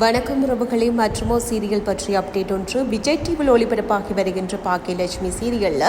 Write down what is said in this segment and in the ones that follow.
வணக்கம் உறவுகளே மற்றுமோ சீரியல் பற்றிய அப்டேட் ஒன்று. விஜய் டிவியில் ஒளிபரப்பாகி வருகின்ற பாக்கியலட்சுமி சீரியலில்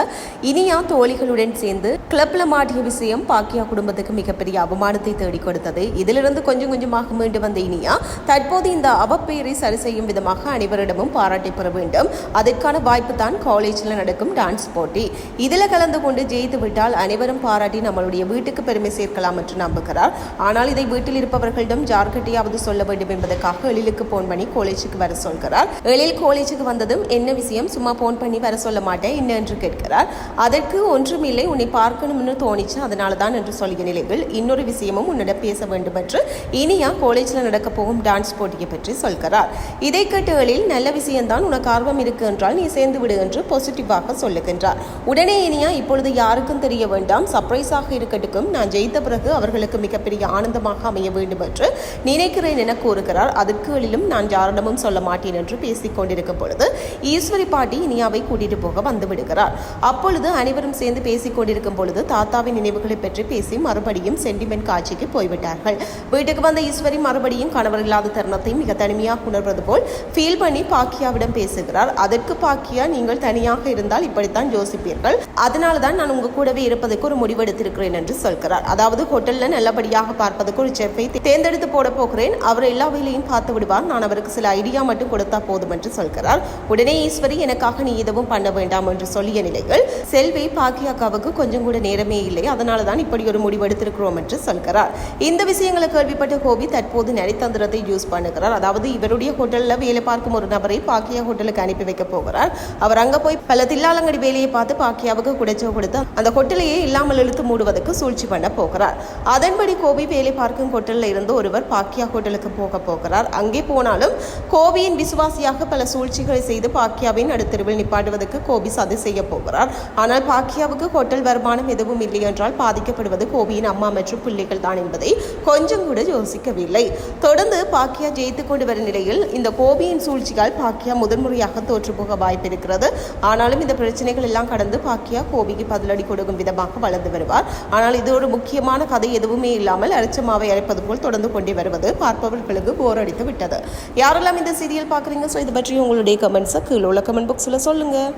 இனியா தோழிகளுடன் சேர்ந்து கிளப்ல மாட்டிய விஷயம் பாக்கியா குடும்பத்துக்கு மிகப்பெரிய அவமானத்தை தேடி கொடுத்தது. இதிலிருந்து கொஞ்சம் கொஞ்சமாக மீண்டு வந்த இனியா தற்போது இந்த அவப்பெயரை சரி செய்யும் விதமாக அனைவரிடமும் பாராட்டை பெற வேண்டும். அதற்கான வாய்ப்பு தான் காலேஜில் நடக்கும் டான்ஸ் போட்டி. இதில் கலந்து கொண்டு ஜெயித்து விட்டால் அனைவரும் பாராட்டி நம்மளுடைய வீட்டுக்கு பெருமை சேர்க்கலாம் என்று நம்புகிறார். ஆனால் இதை வீட்டில் இருப்பவர்களிடம் ஜார்கட்டியாவது சொல்ல வேண்டும் என்பதற்காக எழிலுக்கு போன் பண்ணி காலேஜுக்கு வர சொல்கிறார். எழில் காலேஜுக்கு வந்ததும் என்ன விஷயம்? சும்மா போன் பண்ணி வர சொல்ல மாட்டேன் என்ன என்று கேட்கிறார். அதற்கு ஒன்றுமில்லை உன்னை பார்க்கணும்னு தோணிச்சு அதனால தான் என்று சொல்லிய நிலையில் இன்னொரு விஷயமும் உன்னிடம் பேச வேண்டும் என்று இனியா காலேஜில் நடக்க போகும் டான்ஸ் போட்டியை பற்றி சொல்கிறார். இதை கேட்டு எழில் நல்ல விஷயம்தான் உனக்கு ஆர்வம் இருக்கு என்றால் நீ சேர்ந்து விடு என்று பாசிட்டிவாக சொல்லுகின்றார். உடனே இனியா இப்பொழுது யாருக்கும் தெரிய வேண்டாம் சர்ப்ரைஸாக இருக்கட்டும் நான் ஜெயித்த பிறகு அவர்களுக்கு மிகப்பெரிய ஆனந்தமாக அமைய வேண்டும் என்று நினைக்கிறேன் என கூறுகிறார். அதற்கு எழிலும் நான் யாரிடமும் சொல்ல மாட்டேன் என்று பேசிக் கொண்டிருக்கும் பொழுது ஈஸ்வரி பாட்டி இனியாவை கூட்டிட்டு போக வந்து விடுகிறார். அப்பொழுது அனைவரும் சேர்ந்து பேசிக் கொண்டிருக்கும் பொழுது தாத்தாவின் நினைவுகளை பற்றி பேசி மறுபடியும் சென்டிமெண்ட் காட்சிக்கு போய்விட்டார்கள். வீட்டுக்கு வந்த ஈஸ்வரி மறுபடியும் கணவர் இல்லாத தருணத்தை மிக தனிமையாக உணர்வது போல் ஃபீல் பண்ணி பாக்கியாவிடம் பேசுகிறார். அதற்கு பாக்கியா? நீங்கள் தனியாக இருந்தால் இப்படித்தான் யோசிப்பீர்கள். அதனால தான் நான் உங்க கூடவே இருப்பதற்கு ஒரு முடிவெடுத்திருக்கிறேன் என்று சொல்கிறார். அதாவது ஹோட்டல்ல நல்லபடியாக பார்ப்பதற்கு ஒரு செஃப்பை தேர்ந்தெடுத்து போட போகிறேன். அவர் எல்லா வேலையும் பார்த்து விடுவார். நான் அவருக்கு சில ஐடியா மட்டும் கொடுத்தா போதும் என்று சொல்கிறார். உடனே ஈஸ்வரி எனக்காக நீ எதுவும் பண்ண வேண்டாம் என்று சொல்லிய நிலையில் செல்வி பாக்கியாக்காவுக்கு கொஞ்சம் கூட நேரமே இல்லை. அதனால தான் இப்படி ஒரு முடிவு எடுத்திருக்கிறோம் என்று சொல்கிறார். இந்த விஷயங்களை கேள்விப்பட்ட கோபி தற்போது நரித்தந்திரத்தை யூஸ் பண்ணுகிறார். அதாவது இவருடைய ஹோட்டலில் வேலை பார்க்கும் ஒரு நபரை பாக்கியா ஹோட்டலுக்கு அனுப்பி வைக்க போகிறார். அவர் அங்கே போய் பல தில்லாலங்கடி வேலையை பார்த்து பாக்கியாவுக்கு குடைச்சோ கொடுத்து அந்த ஹோட்டலையே இல்லாமல் இழுத்து மூடுவதற்கு சூழ்ச்சி பண்ண போகிறார். அதன்படி கோபி வேலை பார்க்கும் ஹோட்டலில் இருந்து ஒருவர் பாக்கியா ஹோட்டலுக்கு போக போகிறார். அங்கே போனாலும் கோபியின் விசுவாசியாக பல சூழ்ச்சிகளை செய்து பாக்கியாவின் நடுத்தருவில் நிப்பாட்டுவதற்கு கோபி சதி செய்ய போகிறார். ஆனால் பாக்கியாவுக்கு ஹோட்டல் வருமானம் எதுவும் இல்லை என்றால் பாதிக்கப்படுவது கோபியின் அம்மா மற்றும் பிள்ளைகள் தான் என்பதை கொஞ்சம் கூட யோசிக்கவில்லை. தொடர்ந்து பாக்கியா ஜெயித்து கொண்டு வரும் நிலையில் இந்த கோபியின் சூழ்ச்சியால் பாக்கியா முதன்முறையாக தோற்றுப்போக வாய்ப்பு இருக்கிறது ஆனாலும் இந்த பிரச்சனைகள் எல்லாம் கடந்து பாக்கியா கோபிக்கு பதிலடி கொடுக்கும் விதமாக வளர்ந்து வருவார். ஆனால் இது ஒரு முக்கியமான கதை. எதுவுமே இல்லாமல் அரிச்சமாவை அழைப்பது போல் தொடர்ந்து கொண்டே வருவது பார்ப்பவர்களுக்கு போர் அடித்து விட்டது. யாரெல்லாம் இந்த சீரியல் பார்க்குறீங்க? ஸோ இது பற்றி உங்களுடைய கமெண்ட்ஸை கீழே உள்ள கமெண்ட் பாக்ஸில் சொல்லுங்கள்